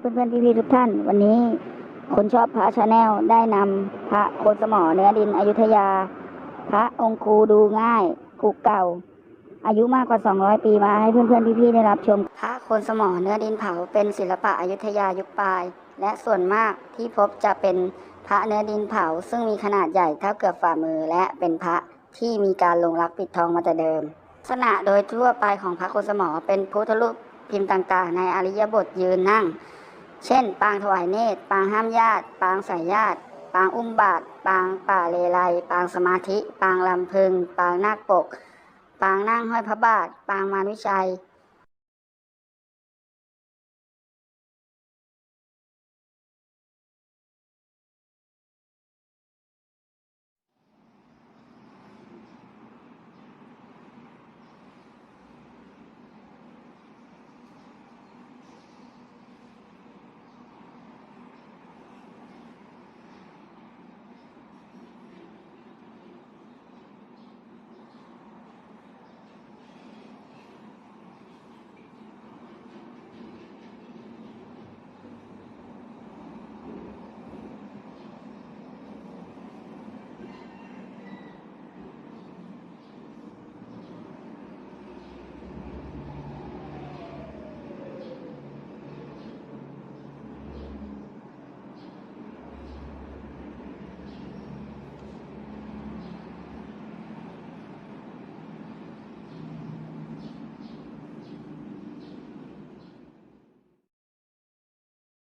เพื่อนๆพี่ๆทุกท่าน วันนี้คนชอบพระชาแนลได้นำพระโคนสมอเนื้อดินอยุธยา พระองคูดูง่ายกุกเก่า อายุมากกว่า 200 ปีมาให้เพื่อนๆพี่ๆได้รับชม พระโคนสมอเนื้อดินเผาเป็นศิลปะอยุธยายุคปลาย และส่วนมากที่พบจะเป็นพระเนื้อดินเผา ซึ่งมีขนาดใหญ่เท่าเกือบฝ่ามือและเป็นพระที่มีการลงรักปิดทองมาแต่เดิมลักษณะโดยทั่วไปของพระโคนสมอเป็นพุทธรูปพิมพ์ต่างๆ ในอริยบทยืนนั่ง เช่น ปางถวายเนตร ปางห้ามญาติ ปางสายญาติ ปางอุ้มบาตรปางป่าเลไลปางสมาธิ ปางลำพึง ปางนาคปก ปางนั่งห้อยพระบาท ปางมารวิชัย